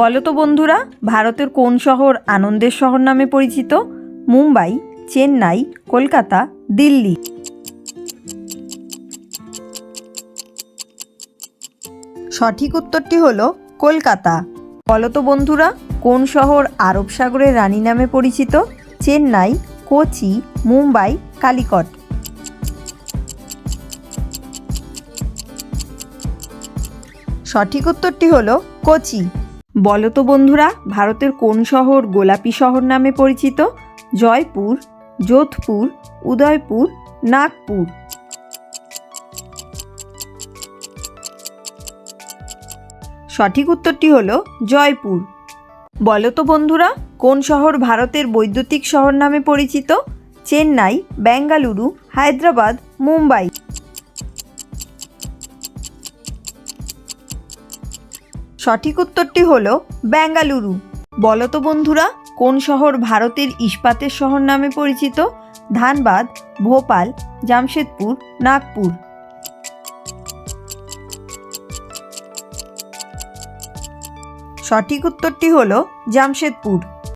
বলো তো বন্ধুরা, ভারতের কোন শহর আনন্দের শহর নামে পরিচিত? মুম্বাই, চেন্নাই, কলকাতা, দিল্লি। সঠিক উত্তরটি হল কলকাতা। বলো তো বন্ধুরা, কোন শহর আরব সাগরের রানী নামে পরিচিত? চেন্নাই, কোচি, মুম্বাই, কালিকট। সঠিক উত্তরটি হল কোচি। বলো তো বন্ধুরা, ভারতের কোন শহর গোলাপি শহর নামে পরিচিত? জয়পুর, যোধপুর, উদয়পুর, নাগপুর। সঠিক উত্তরটি হল জয়পুর। বলো তো বন্ধুরা, কোন শহর ভারতের বৈদ্যুতিক শহর নামে পরিচিত? চেন্নাই, বেঙ্গালুরু, হায়দ্রাবাদ, মুম্বাই। সঠিক উত্তরটি হলো বেঙ্গালুরু। বলতো বন্ধুরা, কোন শহর ভারতের ইস্পাতের শহর নামে পরিচিত? ধানবাদ, ভোপাল, জামশেদপুর, নাগপুর। সঠিক উত্তরটি হল জামশেদপুর।